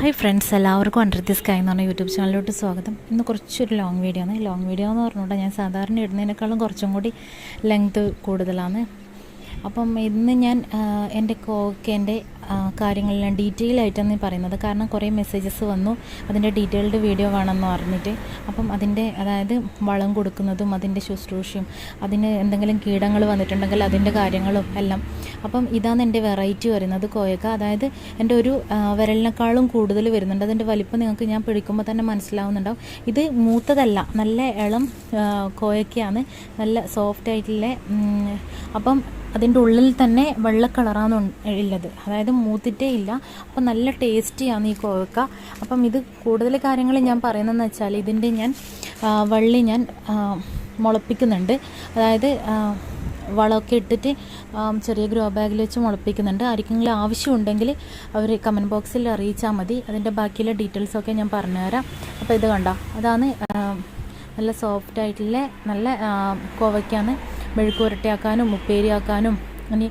Hi friends എല്ലാവർക്കും under the sky എന്ന് പറഞ്ഞ യൂട്യൂബ് ചാനലിലോട്ട് സ്വാഗതം. ഇന്ന് കുറച്ചൊരു ലോങ് വീഡിയോ ആണ്. ലോങ് വീഡിയോ എന്ന് പറഞ്ഞുകൊണ്ട് ഞാൻ സാധാരണ ഇടുന്നതിനേക്കാളും കുറച്ചും കൂടി ലെങ്ത് കൂടുതലാണ്. അപ്പം ഇന്ന് ഞാൻ എന്റെ കോക്കേന്റെ കാര്യങ്ങളെല്ലാം ഡീറ്റെയിൽ ആയിട്ടാണ് പറയുന്നത്. കാരണം കുറേ മെസ്സേജസ് വന്നു. അതിന്റെ ഡീറ്റെയിൽഡ് വീഡിയോ വേണമെന്ന് പറഞ്ഞിട്ട്. അപ്പം അതിന്റെ അതായത് വളം കൊടുക്കുന്നതും അതിന്റെ ശുശ്രൂഷയും അതിന് എന്തെങ്കിലും കീടങ്ങൾ വന്നിട്ടുണ്ടെങ്കിൽ അതിന്റെ കാര്യങ്ങളും എല്ലാം. അപ്പം ഇതാണ് എന്റെ വെറൈറ്റി വരുന്നത് കോയക്ക. അതായത് എന്റെ ഒരു വിരലിനേക്കാളും കൂടുതൽ വരുന്നുണ്ട്. അതിന്റെ വലിപ്പം നിങ്ങൾക്ക് ഞാൻ പിടിക്കുമ്പോൾ തന്നെ മനസ്സിലാവുന്നുണ്ടാവും. ഇത് മൂത്തതല്ല. നല്ല ഇളം കോയക്കയാണ്. നല്ല സോഫ്റ്റ് ആയിട്ടുള്ള അപ്പം അതിന്റെ ഉള്ളിൽ തന്നെ വെള്ള കളറാണ് ഉള്ളത്. അതായത് മൂത്തിട്ടേ ഇല്ല. അപ്പം നല്ല ടേസ്റ്റിയാണ് ഈ കോവക്ക. അപ്പം ഇത് കൂടുതൽ കാര്യങ്ങൾ ഞാൻ പറയുന്നതെന്ന് വെച്ചാൽ ഇതിന്റെ ഞാൻ വള്ളി ഞാൻ മുളപ്പിക്കുന്നുണ്ട്. അതായത് വളമൊക്കെ ഇട്ടിട്ട് ചെറിയ ഗ്രോ ബാഗിൽ വെച്ച് മുളപ്പിക്കുന്നുണ്ട്. ആർക്കെങ്കിലും ആവശ്യമുണ്ടെങ്കിൽ അവർ കമന്റ് ബോക്സിൽ അറിയിച്ചാൽ മതി. അതിന്റെ ബാക്കിയുള്ള ഡീറ്റെയിൽസൊക്കെ ഞാൻ പറഞ്ഞുതരാം അപ്പോൾ ഇത് കണ്ടോ? അതാണ് നല്ല സോഫ്റ്റ് ആയിട്ടുള്ള നല്ല കോവയ്ക്കാണ്. മെഴുക്ക് പുരട്ടിയാക്കാനും ഉപ്പേരിയാക്കാനും ഇനി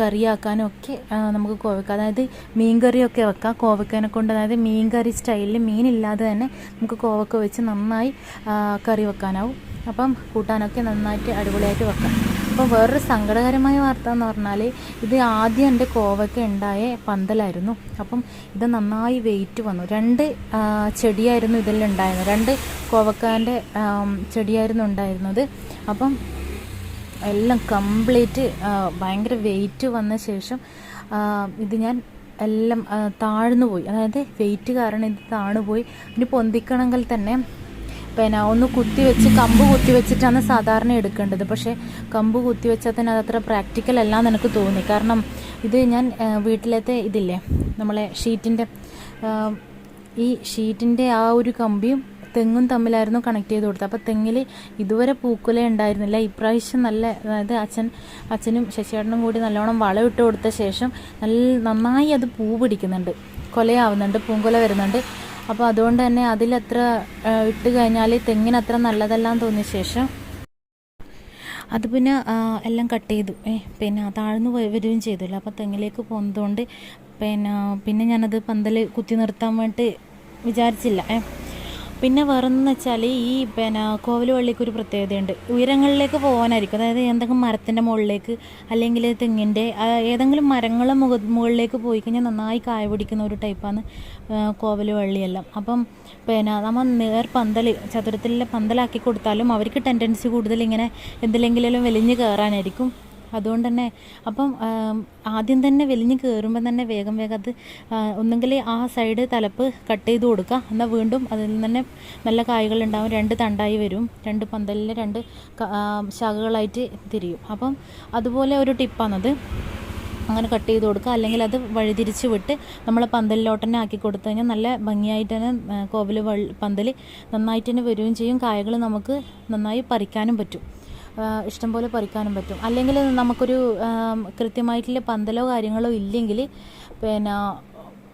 കറിയാക്കാനും ഒക്കെ നമുക്ക് കോവക്ക അതായത് മീൻ കറിയൊക്കെ വെക്കാം. കോവക്കേനെ കൊണ്ട് അതായത് മീൻ കറി സ്റ്റൈലിൽ മീനില്ലാതെ തന്നെ നമുക്ക് കോവക്ക വെച്ച് നന്നായി കറി വെക്കാനാവും. അപ്പം കൂട്ടാനൊക്കെ നന്നായിട്ട് അടിപൊളിയായിട്ട് വെക്കാം. അപ്പോൾ വേറൊരു സങ്കടകരമായ വാർത്ത എന്ന് പറഞ്ഞാൽ ഇത് ആദ്യം എന്റെ കോവക്ക ഉണ്ടായ പന്തലായിരുന്നു. അപ്പം ഇത് നന്നായി വെയിറ്റ് വന്നു. രണ്ട് ചെടിയായിരുന്നു ഇതിലുണ്ടായിരുന്നത് രണ്ട് കോവക്കാന്റെ ചെടിയായിരുന്നു ഉണ്ടായിരുന്നത്. അപ്പം എല്ലാം കംപ്ലീറ്റ് ഭയങ്കര വെയിറ്റ് വന്ന ശേഷം ഇത് ഞാൻ എല്ലാം താഴ്ന്നു പോയി. അതായത് വെയിറ്റ് കാരണം ഇത് താഴ്ന്നു പോയി. ഇനി പൊന്തിക്കണമെങ്കിൽ തന്നെ പിന്നെ ഒന്ന് കുത്തി വെച്ച് കമ്പ് കുത്തി വെച്ചിട്ടാണ് സാധാരണ എടുക്കേണ്ടത്. പക്ഷേ കമ്പ് കുത്തി വെച്ചാൽ തന്നെ അതത്ര പ്രാക്ടിക്കൽ അല്ല എന്ന് എനിക്ക് തോന്നി. കാരണം ഇത് ഞാൻ വീട്ടിലത്തെ ഇതില്ലേ നമ്മളെ ഷീറ്റിന്റെ ഈ ഷീറ്റിന്റെ ആ ഒരു കമ്പിയും തെങ്ങും തമ്മിലായിരുന്നു കണക്ട് ചെയ്ത് കൊടുത്തത്. അപ്പോൾ തെങ്ങിൽ ഇതുവരെ പൂക്കുല ഉണ്ടായിരുന്നില്ല. ഇപ്രാവശ്യം നല്ല അതായത് അച്ഛൻ അച്ഛനും ശശിയേട്ടനും കൂടി നല്ലോണം വളം ഇട്ട് കൊടുത്ത ശേഷം നല്ല നന്നായി അത് പൂ പിടിക്കുന്നുണ്ട്. കൊലയാവുന്നുണ്ട് പൂങ്കൊല വരുന്നുണ്ട്. അപ്പോൾ അതുകൊണ്ട് തന്നെ അതിലത്ര ഇട്ട് കഴിഞ്ഞാൽ തെങ്ങിന് അത്ര നല്ലതല്ലാന്ന് തോന്നിയ ശേഷം അത് പിന്നെ എല്ലാം കട്ട് ചെയ്തു. പിന്നെ താഴ്ന്നു വരികയും ചെയ്തല്ലോ. അപ്പോൾ തെങ്ങിലേക്ക് പോകുന്നതുകൊണ്ട് പിന്നെ പിന്നെ ഞാനത് പന്തൽ കുത്തി നിർത്താൻ വേണ്ടി വിചാരിച്ചില്ല. പിന്നെ വേറെന്ന് വെച്ചാൽ ഈ പിന്നെ കോവലുവള്ളിക്ക് ഒരു പ്രത്യേകതയുണ്ട്. ഉയരങ്ങളിലേക്ക് പോകാനായിരിക്കും. അതായത് എന്തെങ്കിലും മരത്തിന്റെ മുകളിലേക്ക് അല്ലെങ്കിൽ തെങ്ങിന്റെ ഏതെങ്കിലും മരങ്ങളെ മുഖ മുകളിലേക്ക് പോയി കഴിഞ്ഞാൽ നന്നായി കായ പിടിക്കുന്ന ഒരു ടൈപ്പാണ് കോവലുവള്ളിയെല്ലാം. അപ്പം പിന്നെ നമ്മൾ നേർ പന്തൽ ചതുരത്തിലെ പന്തലാക്കി കൊടുത്താലും അവർക്ക് ടെൻഡൻസി കൂടുതൽ ഇങ്ങനെ എന്തിലെങ്കിലും വലിഞ്ഞ് കയറാനായിരിക്കും അതുകൊണ്ട് തന്നെ അപ്പം ആദ്യം തന്നെ വലിഞ്ഞ് കയറുമ്പോൾ തന്നെ വേഗം വേഗം അത് ഒന്നുകിൽ ആ സൈഡ് തലപ്പ് കട്ട് ചെയ്ത് കൊടുക്കുക. എന്നാൽ വീണ്ടും അതിൽ നിന്ന് തന്നെ നല്ല കായ്കളുണ്ടാവും. രണ്ട് തണ്ടായി വരും. രണ്ട് പന്തലിൽ രണ്ട് ശാഖകളായിട്ട് തിരിയും. അപ്പം അതുപോലെ ഒരു ടിപ്പാണത്. അങ്ങനെ കട്ട് ചെയ്ത് കൊടുക്കുക. അല്ലെങ്കിൽ അത് വഴിതിരിച്ച് വിട്ട് നമ്മൾ പന്തലിലോട്ട് തന്നെ ആക്കി കൊടുത്തു കഴിഞ്ഞാൽ നല്ല ഭംഗിയായിട്ട് തന്നെ കോവിൽ പന്തൽ നന്നായിട്ട് തന്നെ വരികയും ചെയ്യും. കായകൾ നമുക്ക് നന്നായി പറിക്കാനും പറ്റും. ഇഷ്ടംപോലെ പറിക്കാനും പറ്റും. അല്ലെങ്കിൽ നമുക്കൊരു കൃത്യമായിട്ടുള്ള പന്തലോ കാര്യങ്ങളോ ഇല്ലെങ്കിൽ പിന്നെ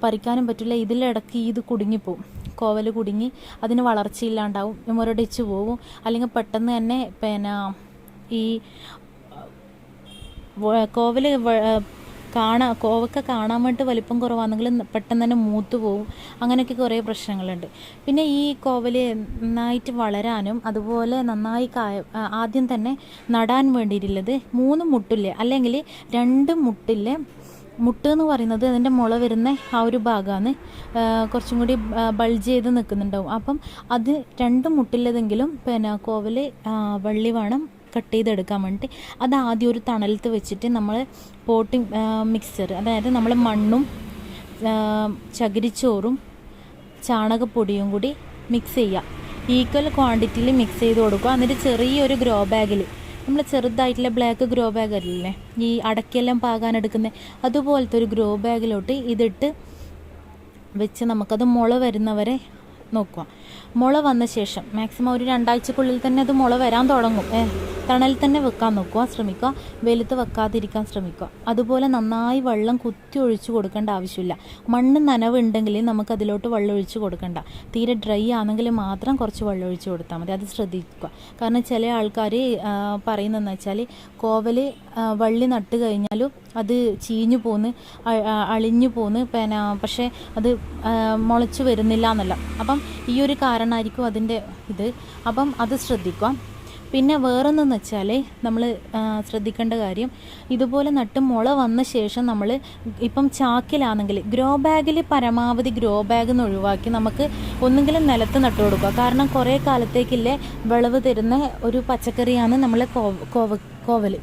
പറിക്കാനും പറ്റില്ല. ഇതിലിടക്ക് ഇത് കുടുങ്ങിപ്പോവും. കോവൽ കുടുങ്ങി അതിന് വളർച്ചയില്ലാണ്ടാവും. മുരടിച്ച് പോവും. അല്ലെങ്കിൽ പെട്ടെന്ന് തന്നെ പിന്നെ ഈ വ- കോവൽ വ- കാണാ കോവക്ക കാണാൻ വേണ്ടി വലിപ്പം കുറവാണെങ്കിൽ പെട്ടെന്ന് തന്നെ മൂത്ത് പോവും. അങ്ങനെയൊക്കെ കുറേ പ്രശ്നങ്ങളുണ്ട്. പിന്നെ ഈ കോവൽ നന്നായിട്ട് വളരാനും അതുപോലെ നന്നായി കായ ആദ്യം തന്നെ നടാൻ വേണ്ടിയിട്ടുള്ളത് മൂന്ന് മുട്ടില്ലേ? അല്ലെങ്കിൽ രണ്ട് മുട്ടില്ലേ? മുട്ട് എന്ന് പറയുന്നത് അതിന്റെ മുള വരുന്ന ആ ഒരു ഭാഗമാണ്. കുറച്ചും കൂടി ബൾജ് ചെയ്ത് നിൽക്കുന്നുണ്ടാവും. അപ്പം അത് രണ്ട് മുട്ടില്ലതെങ്കിലും പിന്നെ കോവൽ വള്ളി വേണം. കട്ട് ചെയ്തെടുക്കാൻ വേണ്ടിയിട്ട് അത് ആദ്യം ഒരു തണലത്ത് വെച്ചിട്ട് നമ്മൾ പോട്ടിംഗ് മിക്സർ അതായത് നമ്മൾ മണ്ണും ചകിരിച്ചോറും ചാണകപ്പൊടിയും കൂടി മിക്സ് ചെയ്യുക. ഈക്വൽ ക്വാണ്ടിറ്റിയിൽ മിക്സ് ചെയ്ത് കൊടുക്കുക. എന്നിട്ട് ചെറിയൊരു ഗ്രോ ബാഗിൽ നമ്മൾ ചെറുതായിട്ടുള്ള ബ്ലാക്ക് ഗ്രോ ബാഗ് അല്ലേ ഈ അടക്കെല്ലാം പാകാൻ എടുക്കുന്ന അതുപോലത്തെ ഒരു ഗ്രോ ബാഗിലോട്ട് ഇതിട്ട് വെച്ച് നമുക്കത് മുള വരുന്നവരെ നോക്കുക. മുള വന്ന ശേഷം മാക്സിമം ഒരു രണ്ടാഴ്ചക്കുള്ളിൽ തന്നെ അത് മുള വരാൻ തുടങ്ങും. തണൽ തന്നെ വെക്കാൻ നോക്കുക ശ്രമിക്കുക. വെയിലത്ത് വെക്കാതിരിക്കാൻ ശ്രമിക്കുക. അതുപോലെ നന്നായി വെള്ളം കുത്തി ഒഴിച്ചു കൊടുക്കേണ്ട ആവശ്യമില്ല. മണ്ണ് നനവുണ്ടെങ്കിൽ നമുക്ക് അതിലോട്ട് വെള്ളം ഒഴിച്ചു കൊടുക്കണ്ട. തീരെ ഡ്രൈ ആണെങ്കിൽ മാത്രം കുറച്ച് വെള്ളം ഒഴിച്ചു കൊടുത്താൽ മതി. അത് ശ്രദ്ധിക്കുക. കാരണം ചില ആൾക്കാർ പറയുന്നതെന്ന് വെച്ചാൽ കോവൽ വള്ളി നട്ട് കഴിഞ്ഞാലും അത് ചീഞ്ഞു പോന്ന് അളിഞ്ഞു പോന്ന് പിന്നെ പക്ഷേ അത് മുളച്ച് വരുന്നില്ല എന്നല്ല. അപ്പം ഈ ഒരു കാരണമായിരിക്കും അതിന്റെ ഇത്. അപ്പം അത് ശ്രദ്ധിക്കാം. പിന്നെ വേറൊന്നെന്ന് വെച്ചാൽ നമ്മൾ ശ്രദ്ധിക്കേണ്ട കാര്യം ഇതുപോലെ നട്ട് മുള വന്ന ശേഷം നമ്മൾ ഇപ്പം ചാക്കിലാണെങ്കിൽ ഗ്രോ ബാഗിൽ പരമാവധി ഗ്രോ ബാഗ് നിന്ന് ഒഴിവാക്കി നമുക്ക് ഒന്നുകിലും നിലത്ത് നട്ടു കൊടുക്കുക. കാരണം കുറേ കാലത്തേക്കില്ലേ വിളവ് തരുന്ന ഒരു പച്ചക്കറിയാണ് നമ്മൾ കോവ കോവൽ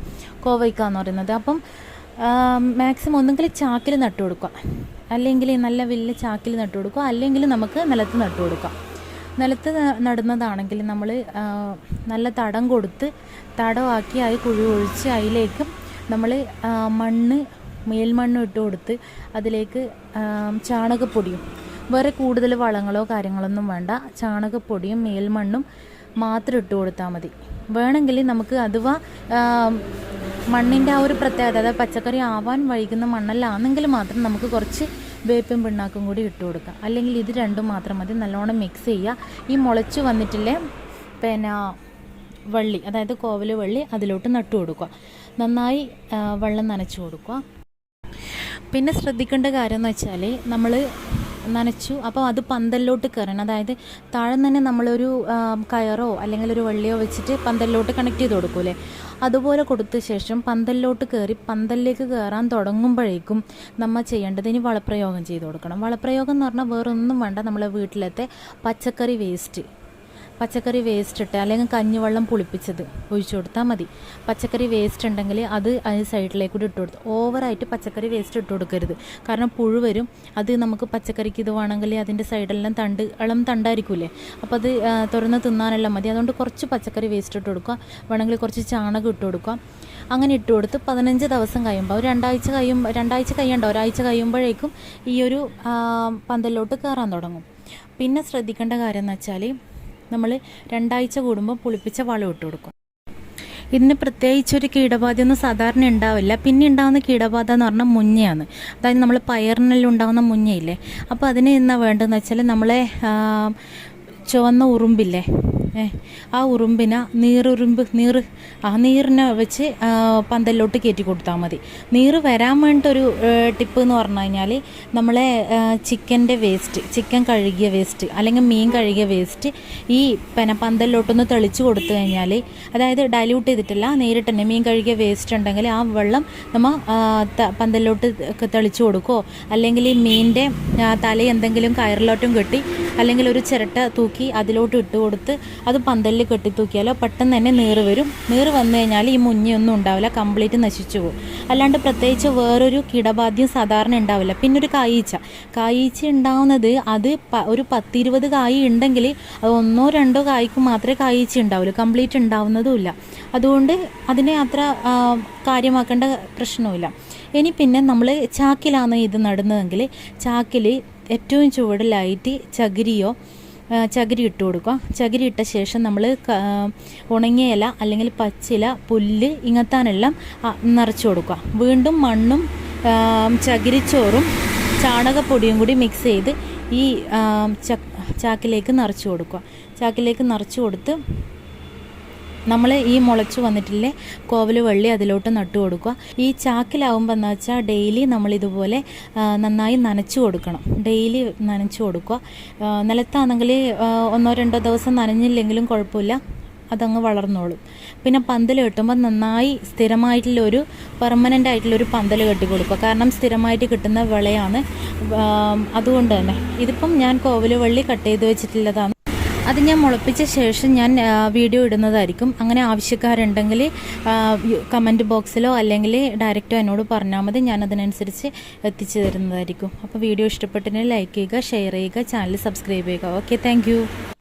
കോവയ്ക്ക എന്ന് പറയുന്നത്. അപ്പം മാക്സിമം ഒന്നെങ്കിൽ ചാക്കിൽ നട്ടു കൊടുക്കുക. അല്ലെങ്കിൽ നല്ല വലിയ ചാക്കിൽ നട്ടു കൊടുക്കുക. അല്ലെങ്കിൽ നമുക്ക് നിലത്ത് നട്ടു കൊടുക്കാം. നിലത്ത് നടുന്നതാണെങ്കിൽ നമ്മൾ നല്ല തടം കൊടുത്ത് തടമാക്കി അത് കുഴി ഒഴിച്ച് അതിലേക്ക് നമ്മൾ മണ്ണ് മേൽമണ്ണ് ഇട്ട് കൊടുത്ത് അതിലേക്ക് ചാണകപ്പൊടിയും വേറെ കൂടുതൽ വളങ്ങളോ കാര്യങ്ങളൊന്നും വേണ്ട ചാണകപ്പൊടിയും മേൽമണ്ണും മാത്രം ഇട്ട് കൊടുത്താൽ മതി. വേണമെങ്കിൽ നമുക്ക് അഥവാ മണ്ണിന്റെ ആ ഒരു പ്രത്യേകത അതായത് പച്ചക്കറി ആവാൻ വൈകുന്ന മണ്ണല്ലാണെങ്കിൽ മാത്രം നമുക്ക് കുറച്ച് വേപ്പും പിണ്ണാക്കും കൂടി ഇട്ട് കൊടുക്കുക. അല്ലെങ്കിൽ ഇത് രണ്ടും മാത്രം മതി. നല്ലോണം മിക്സ് ചെയ്യുക. ഈ മുളച്ച് വന്നിട്ടില്ലേ പിന്നെ വള്ളി അതായത് കോവൽ വള്ളി അതിലോട്ട് നട്ടു കൊടുക്കുക. നന്നായി വെള്ളം നനച്ചു കൊടുക്കുക. പിന്നെ ശ്രദ്ധിക്കേണ്ട കാര്യം എന്ന് വെച്ചാൽ നമ്മൾ നനച്ചു അപ്പോൾ അത് പന്തലിലോട്ട് കയറണം. അതായത് താഴെ തന്നെ നമ്മളൊരു കയറോ അല്ലെങ്കിൽ ഒരു വള്ളിയോ വെച്ചിട്ട് പന്തലിലോട്ട് കണക്ട് ചെയ്ത് കൊടുക്കൂലേ അതുപോലെ കൊടുത്ത ശേഷം പന്തലിലോട്ട് കയറി പന്തലിലേക്ക് കയറാൻ തുടങ്ങുമ്പോഴേക്കും നമ്മൾ ചെയ്യേണ്ടത് ഇനി വളപ്രയോഗം ചെയ്ത് കൊടുക്കണം. വളപ്രയോഗം എന്ന് പറഞ്ഞാൽ വേറൊന്നും വേണ്ട. നമ്മളെ വീട്ടിലത്തെ പച്ചക്കറി വേസ്റ്റ് പച്ചക്കറി വേസ്റ്റ് ഇട്ട് അല്ലെങ്കിൽ കഞ്ഞിവെള്ളം പുളിപ്പിച്ചത് ഒഴിച്ചു കൊടുത്താൽ മതി. പച്ചക്കറി വേസ്റ്റ് ഉണ്ടെങ്കിൽ അത് അതിന് സൈഡിലേക്ക് കൂടി ഇട്ട് കൊടുത്തു ഓവറായിട്ട് പച്ചക്കറി വേസ്റ്റ് ഇട്ട് കൊടുക്കരുത്. കാരണം പുഴു വരും അത് നമുക്ക് പച്ചക്കറിക്ക് ഇത് വേണമെങ്കിൽ അതിന്റെ സൈഡെല്ലാം തണ്ട് ഇളം തണ്ടായിരിക്കൂലേ അപ്പോൾ അത് തുറന്ന് തിന്നാനെല്ലാം മതി. അതുകൊണ്ട് കുറച്ച് പച്ചക്കറി വേസ്റ്റ് ഇട്ട് കൊടുക്കുക. വേണമെങ്കിൽ കുറച്ച് ചാണകം ഇട്ട് കൊടുക്കുക. അങ്ങനെ ഇട്ട് കൊടുത്ത് പതിനഞ്ച് ദിവസം കഴിയുമ്പോൾ രണ്ടാഴ്ച കഴിയുമ്പോൾ രണ്ടാഴ്ച കഴിയണ്ട ഒരാഴ്ച കഴിയുമ്പോഴേക്കും ഈ ഒരു പന്തലിലോട്ട് കയറാൻ തുടങ്ങും. പിന്നെ ശ്രദ്ധിക്കേണ്ട കാര്യം എന്ന് വെച്ചാൽ നമ്മൾ രണ്ടാഴ്ച കൂടുമ്പോൾ പുളിപ്പിച്ച വളം ഇട്ട് കൊടുക്കും. ഇതിന് ഒരു കീടബാധയൊന്നും സാധാരണ ഉണ്ടാവില്ല. പിന്നെ ഉണ്ടാകുന്ന കീടബാധ എന്ന് പറഞ്ഞാൽ മുഞ്ഞയാണ്. അതായത് നമ്മൾ പയറിനെല്ലാം ഉണ്ടാകുന്ന മുഞ്ഞയില്ലേ? അപ്പോൾ അതിന് എന്നാ വേണ്ടതെന്ന് വെച്ചാൽ നമ്മളെ ചുവന്ന ഉറുമ്പില്ലേ? ആ ഉറുമ്പിനെ നീറുറുമ്പ് നീറ് ആ നീറിനെ വെച്ച് പന്തലിലോട്ട് കയറ്റി കൊടുത്താൽ മതി. നീറ് വരാൻ വേണ്ടിയിട്ടൊരു ടിപ്പ് എന്ന് പറഞ്ഞു കഴിഞ്ഞാൽ നമ്മളെ ചിക്കന്റെ വേസ്റ്റ് ചിക്കൻ കഴുകിയ വേസ്റ്റ് അല്ലെങ്കിൽ മീൻ കഴുകിയ വേസ്റ്റ് ഈ പിന്നെ പന്തലിലോട്ടൊന്ന് തെളിച്ച് കൊടുത്തു കഴിഞ്ഞാൽ അതായത് ഡൈല്യൂട്ട് ചെയ്തിട്ടില്ല നേരിട്ട് തന്നെ മീൻ കഴുകിയ വേസ്റ്റ് ഉണ്ടെങ്കിൽ ആ വെള്ളം നമ്മൾ പന്തലിലോട്ട് തെളിച്ച് കൊടുക്കുകയോ അല്ലെങ്കിൽ ഈ മീനിന്റെ തല എന്തെങ്കിലും കയറിലോട്ടും കെട്ടി അല്ലെങ്കിൽ ഒരു ചിരട്ട തൂക്കി അതിലോട്ട് ഇട്ട് കൊടുത്ത് അത് പന്തലിൽ കെട്ടിത്തൂക്കിയാലോ പെട്ടെന്ന് തന്നെ നീറ് വരും. നീറ് വന്നു കഴിഞ്ഞാൽ ഈ മുഞ്ഞൊന്നും ഉണ്ടാവില്ല. കംപ്ലീറ്റ് നശിച്ചു പോകും. അല്ലാണ്ട് പ്രത്യേകിച്ച് വേറൊരു കീടബാധ്യം സാധാരണ ഉണ്ടാവില്ല. പിന്നെ ഒരു കായീച്ച. കായീച്ച ഉണ്ടാവുന്നത് അത് ഒരു പത്തിരുപത് കായ് ഉണ്ടെങ്കിൽ അത് ഒന്നോ രണ്ടോ കായ്ക്ക് മാത്രമേ കായീച്ച ഉണ്ടാവുള്ളൂ. കംപ്ലീറ്റ് ഉണ്ടാവുന്നതുമില്ല. അതുകൊണ്ട് അതിനെ അത്ര കാര്യമാക്കേണ്ട പ്രശ്നവുമില്ല. ഇനി പിന്നെ നമ്മൾ ചാക്കിലാണ് ഇത് നടുന്നതെങ്കിൽ ചാക്കിൽ ഏറ്റവും ചുവടിലായിട്ട് ചകിരിയോ ചകിരി ഇട്ട് കൊടുക്കുക. ചകിരി ഇട്ട ശേഷം നമ്മൾ ഉണങ്ങിയ ഇല അല്ലെങ്കിൽ പച്ചില പുല്ല് ഇങ്ങത്താനെല്ലാം നിറച്ച് കൊടുക്കുക. വീണ്ടും മണ്ണും ചകിരിച്ചോറും ചാണകപ്പൊടിയും കൂടി മിക്സ് ചെയ്ത് ഈ ചാക്കിലേക്ക് നിറച്ച് കൊടുക്കുക. ചാക്കിലേക്ക് നിറച്ച് കൊടുത്ത് നമ്മൾ ഈ മുളച്ച് വന്നിട്ടില്ലേ? കോവൽ വള്ളി അതിലോട്ട് നട്ടു കൊടുക്കുക. ഈ ചാക്കിലാവുമ്പോൾ എന്ന് വെച്ചാൽ ഡെയിലി നമ്മൾ ഇതുപോലെ നന്നായി നനച്ചു കൊടുക്കണം. ഡെയിലി നനച്ചു കൊടുക്കുക. നിലത്താണെങ്കിൽ ഒന്നോ രണ്ടോ ദിവസം നനഞ്ഞില്ലെങ്കിലും കുഴപ്പമില്ല. അതങ്ങ് വളർന്നോളും. പിന്നെ പന്തൽ കെട്ടുമ്പോൾ നന്നായി സ്ഥിരമായിട്ടുള്ള ഒരു പെർമനന്റ് ആയിട്ടുള്ള ഒരു പന്തൽ കെട്ടി കൊടുക്കുക. കാരണം സ്ഥിരമായിട്ട് കിട്ടുന്ന വിളയാണ് അതുകൊണ്ട് തന്നെ. ഇതിപ്പം ഞാൻ കോവലുവള്ളി കട്ട് ചെയ്ത് വെച്ചിട്ടുള്ളതാണ്. അത് ഞാൻ മുളപ്പിച്ച ശേഷം ഞാൻ വീഡിയോ ഇടുന്നതായിരിക്കും. അങ്ങനെ ആവശ്യക്കാരുണ്ടെങ്കിൽ കമന്റ് ബോക്സിലോ അല്ലെങ്കിൽ ഡയറക്റ്റോ എന്നോട് പറഞ്ഞാൽ മതി. ഞാൻ അതിനനുസരിച്ച് എത്തിച്ചു തരുന്നതായിരിക്കും. അപ്പോൾ വീഡിയോ ഇഷ്ടപ്പെട്ടിട്ടുണ്ടെങ്കിൽ ലൈക്ക് ചെയ്യുക ഷെയർ ചെയ്യുക ചാനൽ സബ്സ്ക്രൈബ് ചെയ്യുക. Okay thank